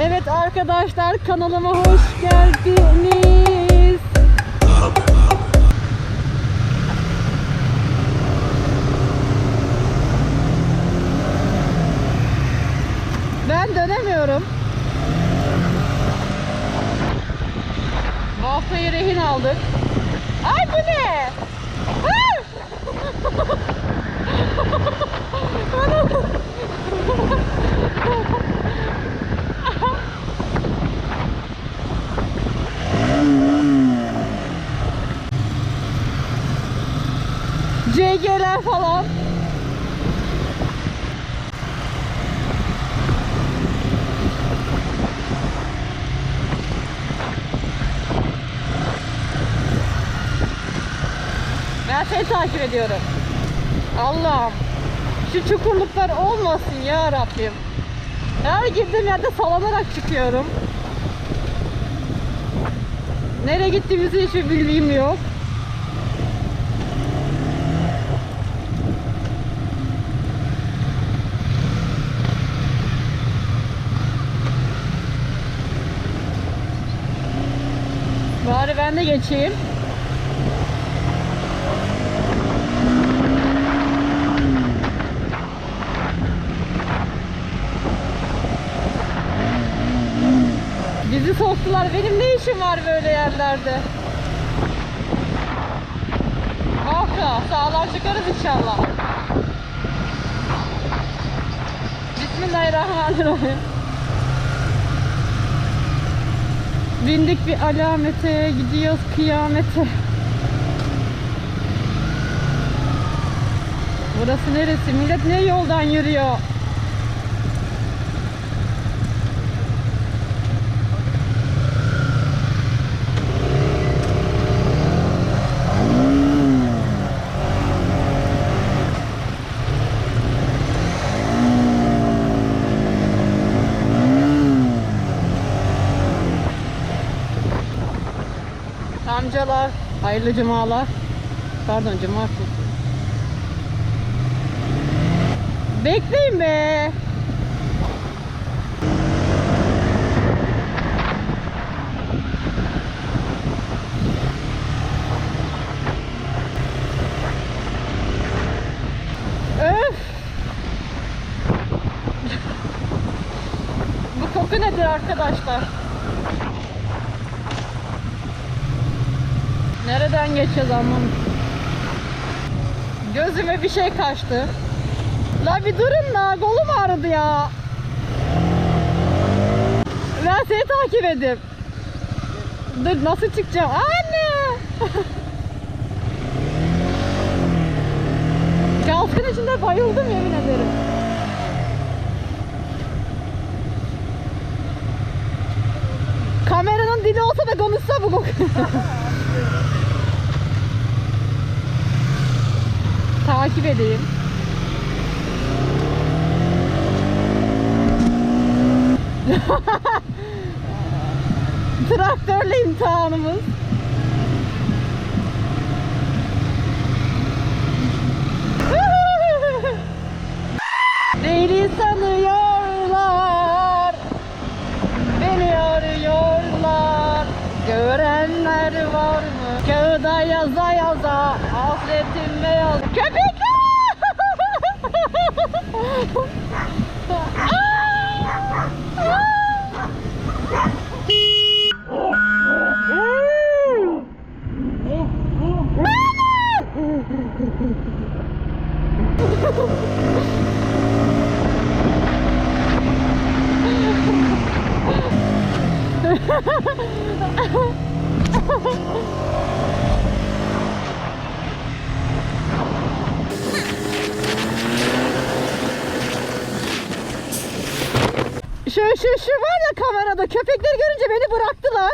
Evet arkadaşlar kanalıma hoş geldiniz. Ben dönemiyorum. Bu haftayı rehin aldık. Ay bu ne? CG'ler falan. Ben seni takip ediyorum. Allah'ım. Şu çukurluklar olmasın ya Rabbim. Her girdiğim yerde sallanarak çıkıyorum. Nereye gittiğimizi hiçbir bilgim yok. Bari ben de geçeyim. Bizi soktular. Benim ne işim var böyle yerlerde? Kalka, sağlam çıkarız inşallah. Bismillahirrahmanirrahim. Bindik bir alamete, gidiyoruz kıyamete. Burası neresi? Millet ne yoldan yürüyor? Amcalar, hayırlı cumalar. Pardon cumartesi. Bekleyin be. Bu koku nedir arkadaşlar? Nereden geçeceğiz anlamadım. Gözüme bir şey kaçtı. La bir durun la kolum ağrıdı ya. Ben seni takip edeyim. Dur nasıl çıkacağım? Anne! Kalkın içinde bayıldım yemin ederim. Kameranın dili olsa da konuşsa bu koku. takip edeyim. Traktörle imtihanımız. Deli sanıyorlar Beni arıyorlar Görenler var mı? Kağıda yaza yaza Ha ha ha! Şu şu şu var ya kamerada köpekleri görünce beni bıraktılar.